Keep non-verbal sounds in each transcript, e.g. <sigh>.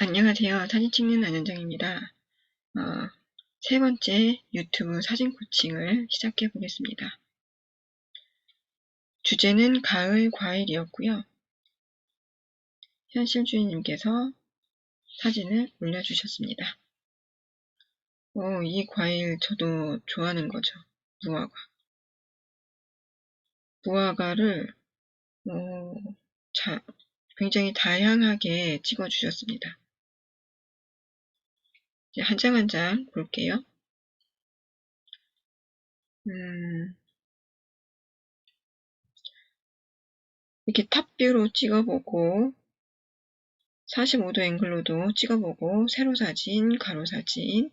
안녕하세요. 사진 찍는 안현정입니다. 어, 세 번째 유튜브 사진 코칭을 시작해 보겠습니다. 주제는 가을 과일이었고요. 현실 주인님께서 사진을 올려주셨습니다. 어, 이 과일 저도 좋아하는 거죠. 무화과. 무화과를 어, 자, 굉장히 다양하게 찍어주셨습니다. 한 장 한 장 볼게요. 음, 이렇게 탑뷰로 찍어보고 45도 앵글로도 찍어보고 세로 사진, 가로 사진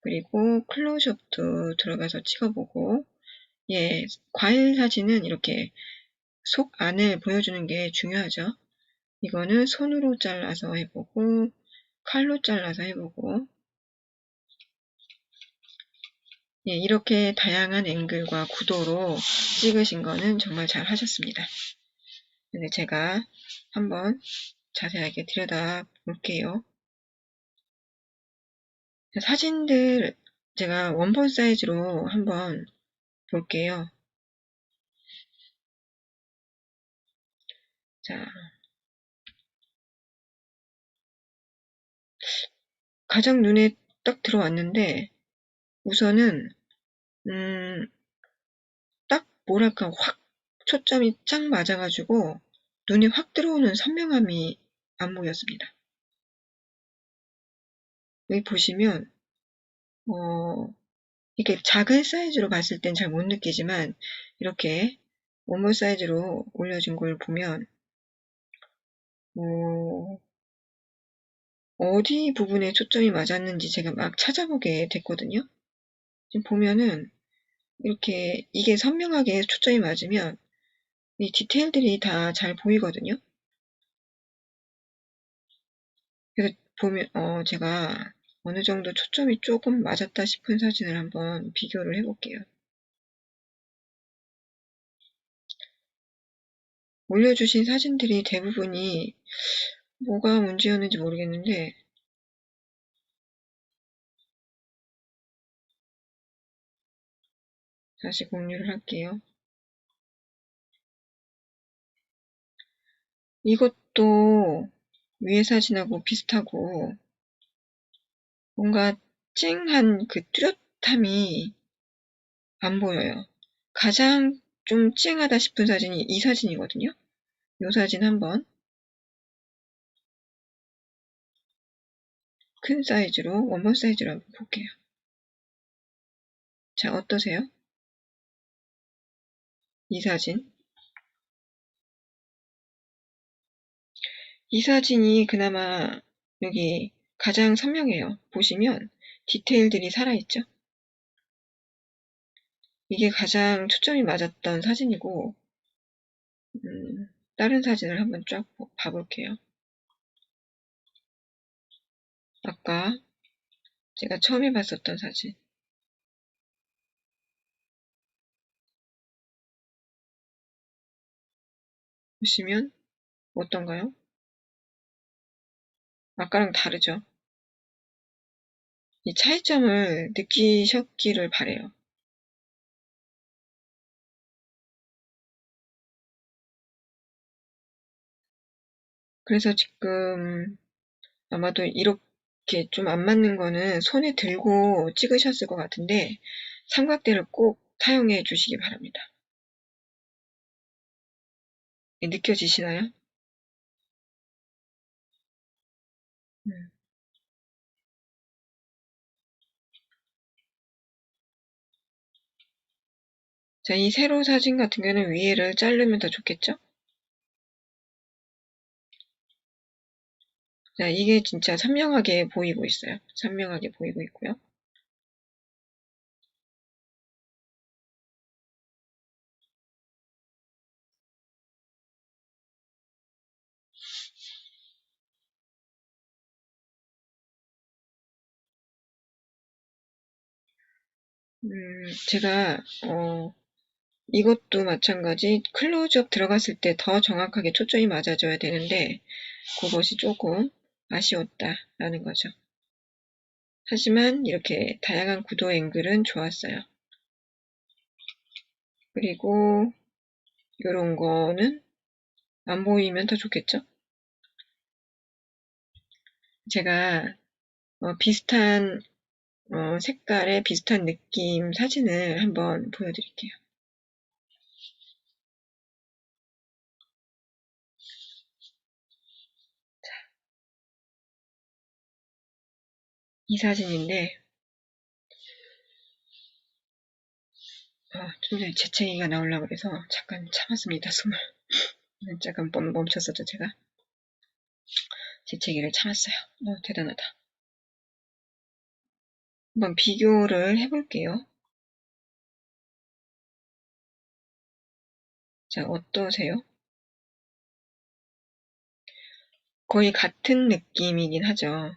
그리고 클로즈업도 들어가서 찍어보고 예, 과일 사진은 이렇게 속 안을 보여주는 게 중요하죠. 이거는 손으로 잘라서 해보고 칼로 잘라서 해보고 예, 이렇게 다양한 앵글과 구도로 찍으신 거는 정말 잘 하셨습니다. 근데 제가 한번 자세하게 들여다 볼게요. 사진들 제가 원본 사이즈로 한번 볼게요. 자, 가장 눈에 딱 들어왔는데 우선은 음, 딱 뭐랄까 확 초점이 쫙 맞아가지고 눈에 확 들어오는 선명함이 안 보였습니다. 여기 보시면 어, 이게 작은 사이즈로 봤을 땐 잘 못 느끼지만 이렇게 원몰 사이즈로 올려준 걸 보면 어, 어디 부분에 초점이 맞았는지 제가 막 찾아보게 됐거든요. 지금 보면은 이렇게 이게 선명하게 초점이 맞으면 이 디테일들이 다 잘 보이거든요. 그래서 보면 어 제가 어느 정도 초점이 조금 맞았다 싶은 사진을 한번 비교를 해볼게요. 올려주신 사진들이 대부분이 뭐가 문제였는지 모르겠는데 다시 공유를 할게요. 이것도 위에 사진하고 비슷하고 뭔가 쨍한 그 뚜렷함이 안 보여요. 가장 좀 쨍하다 싶은 사진이 이 사진이거든요. 이 사진 한번 큰 사이즈로 원본 사이즈로 한번 볼게요. 자 어떠세요? 이 사진 이 사진이 그나마 여기 가장 선명해요. 보시면 디테일들이 살아있죠? 이게 가장 초점이 맞았던 사진이고 음, 다른 사진을 한번 쫙 봐볼게요. 아까 제가 처음에 봤었던 사진 보시면 어떤가요? 아까랑 다르죠? 이 차이점을 느끼셨기를 바래요. 그래서 지금 아마도 이렇게 좀 안 맞는 거는 손에 들고 찍으셨을 것 같은데 삼각대를 꼭 사용해 주시기 바랍니다. 느껴지시나요? 음. 자, 이 세로 사진 같은 경우는 위에를 자르면 더 좋겠죠? 자, 이게 진짜 선명하게 보이고 있어요. 선명하게 보이고 있고요. 음, 제가 어, 이것도 마찬가지 클로즈업 들어갔을 때 더 정확하게 초점이 맞아줘야 되는데 그것이 조금 아쉬웠다라는 거죠. 하지만 이렇게 다양한 구도 앵글은 좋았어요. 그리고 이런 거는 안 보이면 더 좋겠죠? 제가 어, 비슷한 어, 색깔의 비슷한 느낌 사진을 한번 보여드릴게요. 이 사진인데 아, 좀 전에 재채기가 나오려고 그래서 잠깐 참았습니다, 숨을. <laughs> 잠깐 멈췄었죠, 제가. 재채기를 참았어요. 어, 대단하다. 한번 비교를 해볼게요. 자, 어떠세요? 거의 같은 느낌이긴 하죠.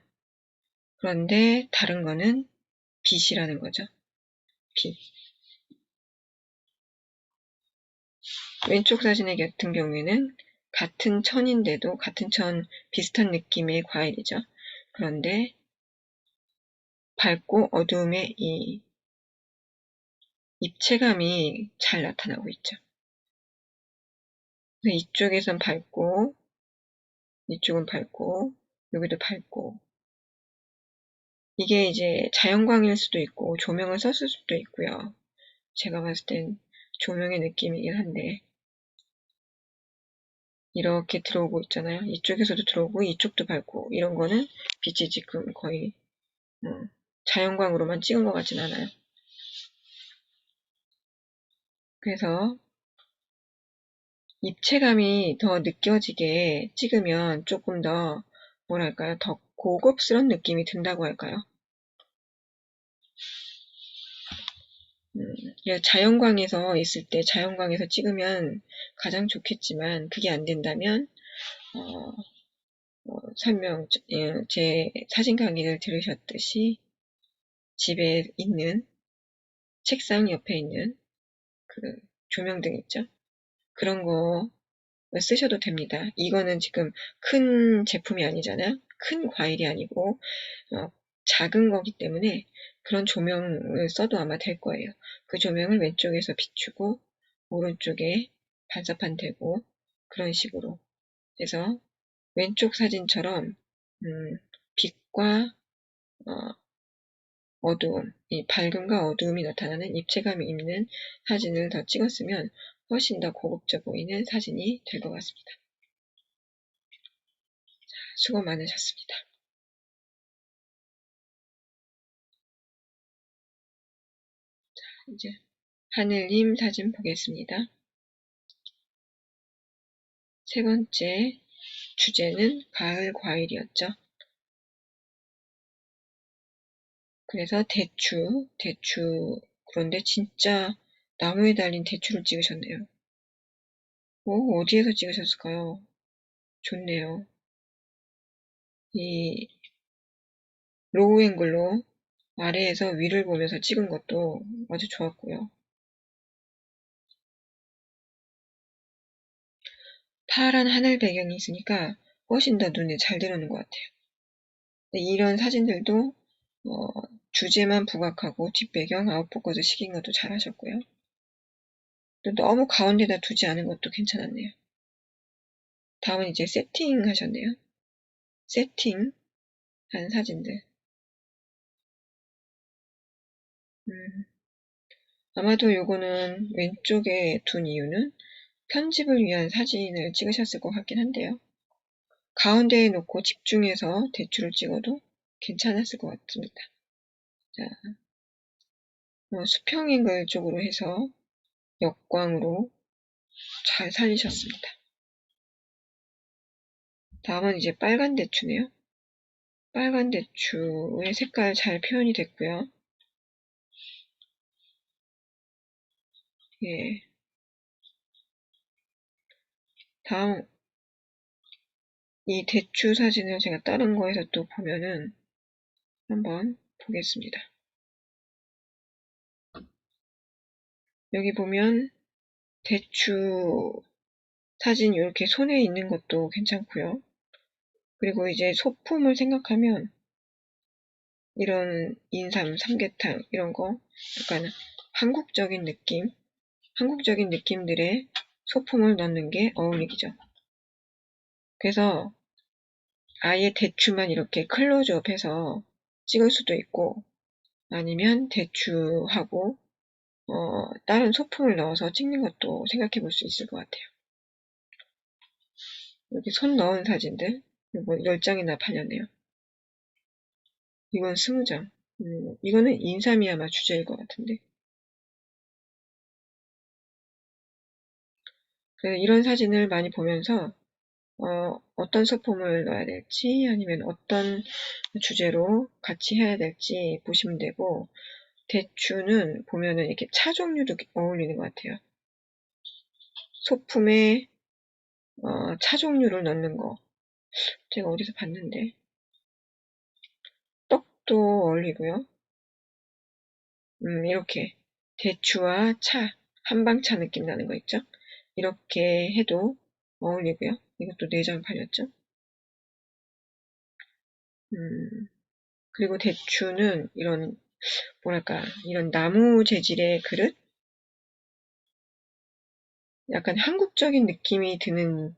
그런데 다른 거는 빛이라는 거죠. 빛. 왼쪽 사진의 같은 경우에는 같은 천인데도 같은 천 비슷한 느낌의 과일이죠. 그런데 밝고 어두움의 이 입체감이 잘 나타나고 있죠. 이쪽에선 밝고 이쪽은 밝고 여기도 밝고 이게 이제 자연광일 수도 있고 조명을 썼을 수도 있고요. 제가 봤을 땐 조명의 느낌이긴 한데 이렇게 들어오고 있잖아요. 이쪽에서도 들어오고 이쪽도 밝고 이런 거는 빛이 지금 거의 음, 자연광으로만 찍은 것 같진 않아요. 그래서 입체감이 더 느껴지게 찍으면 조금 더 뭐랄까요 더 고급스러운 느낌이 든다고 할까요? 음, 자연광에서 있을 때 자연광에서 찍으면 가장 좋겠지만 그게 안 된다면 어, 어, 설명 예, 제 사진 강의를 들으셨듯이 집에 있는 책상 옆에 있는 그 조명등 있죠? 그런 거 쓰셔도 됩니다. 이거는 지금 큰 제품이 아니잖아요. 큰 과일이 아니고 어, 작은 거기 때문에 그런 조명을 써도 아마 될 거예요. 그 조명을 왼쪽에서 비추고 오른쪽에 반사판 대고 그런 식으로 해서 왼쪽 사진처럼 음, 빛과 어, 어두움, 이 밝음과 어두움이 나타나는 입체감이 있는 사진을 더 찍었으면 훨씬 더 고급져 보이는 사진이 될 것 같습니다. 수고 많으셨습니다. 이제 하늘님 사진 보겠습니다. 세 번째 주제는 가을 과일이었죠. 그래서 대추, 대추, 그런데 진짜 나무에 달린 대추를 찍으셨네요. 오, 어디에서 찍으셨을까요? 좋네요. 이 로우 앵글로 아래에서 위를 보면서 찍은 것도 아주 좋았고요. 파란 하늘 배경이 있으니까 훨씬 더 눈에 잘 들어오는 것 같아요. 이런 사진들도 어, 주제만 부각하고 뒷배경 아웃포커스 시킨 것도 잘 하셨고요. 또 너무 가운데다 두지 않은 것도 괜찮았네요. 다음은 이제 세팅 하셨네요. 세팅 한 사진들. 음, 아마도 요거는 왼쪽에 둔 이유는 편집을 위한 사진을 찍으셨을 것 같긴 한데요. 가운데에 놓고 집중해서 대추를 찍어도 괜찮았을 것 같습니다. 자, 뭐 수평 앵글 쪽으로 해서 역광으로 잘 살리셨습니다. 다음은 이제 빨간 대추네요. 빨간 대추의 색깔 잘 표현이 됐고요. 예. 다음 이 대추 사진을 제가 다른 거에서 또 보면은 한번 보겠습니다. 여기 보면 대추 사진 이렇게 손에 있는 것도 괜찮고요. 그리고 이제 소품을 생각하면 이런 인삼, 삼계탕 이런 거 약간 한국적인 느낌, 한국적인 느낌들의 소품을 넣는 게 어울리기죠. 그래서 아예 대추만 이렇게 클로즈업해서 찍을 수도 있고 아니면 대추하고 어, 다른 소품을 넣어서 찍는 것도 생각해 볼 수 있을 것 같아요. 여기 손 넣은 사진들 이거 10장이나 팔렸네요. 이건 20장. 음, 이거는 인삼이 아마 주제일 것 같은데. 이런 사진을 많이 보면서 어, 어떤 소품을 넣어야 될지 아니면 어떤 주제로 같이 해야 될지 보시면 되고 대추는 보면은 이렇게 차 종류도 어울리는 것 같아요. 소품에 어, 차 종류를 넣는 거 제가 어디서 봤는데 떡도 어울리고요. 음, 이렇게 대추와 차, 한방차 느낌 나는 거 있죠? 이렇게 해도 어울리고요. 이것도 4장 팔렸죠? 음, 그리고 대추는 이런, 뭐랄까, 이런 나무 재질의 그릇? 약간 한국적인 느낌이 드는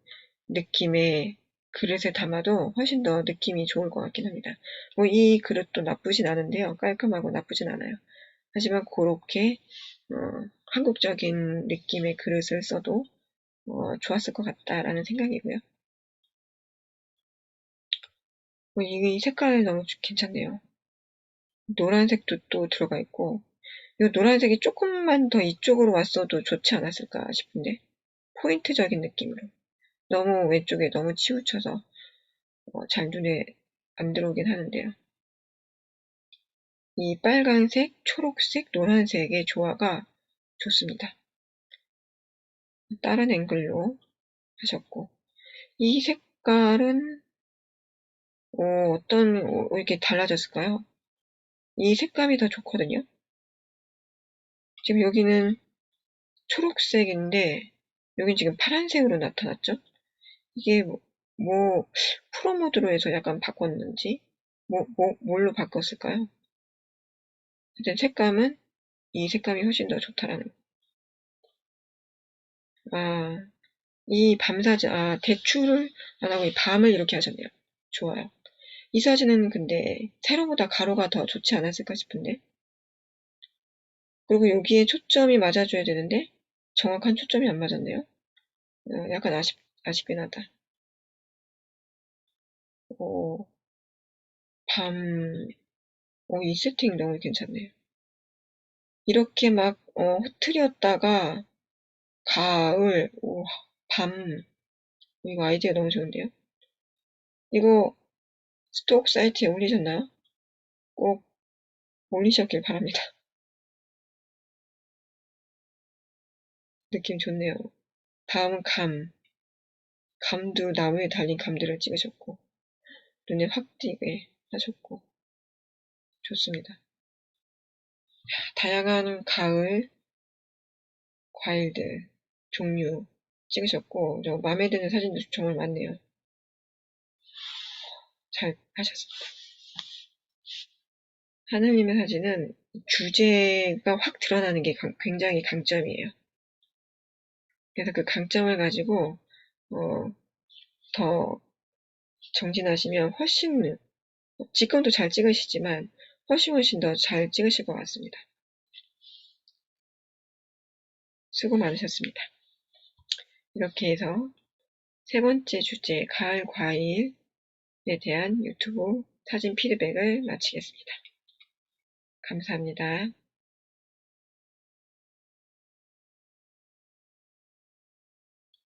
느낌의 그릇에 담아도 훨씬 더 느낌이 좋을 것 같긴 합니다. 뭐 이 그릇도 나쁘진 않은데요. 깔끔하고 나쁘진 않아요. 하지만 그렇게 어, 한국적인 느낌의 그릇을 써도 어, 좋았을 것 같다라는 생각이고요. 뭐 이, 이 색깔 너무 괜찮네요. 노란색도 또 들어가 있고 이 노란색이 조금만 더 이쪽으로 왔어도 좋지 않았을까 싶은데 포인트적인 느낌으로 너무 왼쪽에 너무 치우쳐서 어, 잘 눈에 안 들어오긴 하는데요. 이 빨간색, 초록색, 노란색의 조화가 좋습니다. 다른 앵글로 하셨고 이 색깔은 어, 어떤 어, 이렇게 달라졌을까요? 이 색감이 더 좋거든요. 지금 여기는 초록색인데 여긴 지금 파란색으로 나타났죠? 이게 뭐, 뭐 프로 모드로 해서 약간 바꿨는지 뭐, 뭐 뭘로 바꿨을까요? 색감은 이 색감이 훨씬 더 좋다라는 아, 이 밤사진, 아, 대추를 안 하고 이 밤을 이렇게 하셨네요. 좋아요. 이 사진은 근데 세로보다 가로가 더 좋지 않았을까 싶은데. 그리고 여기에 초점이 맞아줘야 되는데 정확한 초점이 안 맞았네요. 어, 약간 아쉽, 아쉽긴 하다. 오, 밤, 오, 이 세팅 너무 괜찮네요. 이렇게 막 어, 흐트렸다가 가을, 오, 밤 이거 아이디어 너무 좋은데요? 이거 스톡 사이트에 올리셨나요? 꼭 올리셨길 바랍니다. <laughs> 느낌 좋네요. 다음은 감. 감도 나무에 달린 감들을 찍으셨고 눈에 확 띄게 하셨고 좋습니다. 다양한 가을 과일들 종류 찍으셨고 저 마음에 드는 사진도 정말 많네요. 잘 하셨습니다. 하늘님의 사진은 주제가 확 드러나는 게 굉장히 강점이에요. 그래서 그 강점을 가지고 어, 더 정진하시면 훨씬 직권도 잘 찍으시지만 훨씬 훨씬 더 잘 찍으실 것 같습니다. 수고 많으셨습니다. 이렇게 해서 세 번째 주제 가을 과일에 대한 유튜브 사진 피드백을 마치겠습니다. 감사합니다.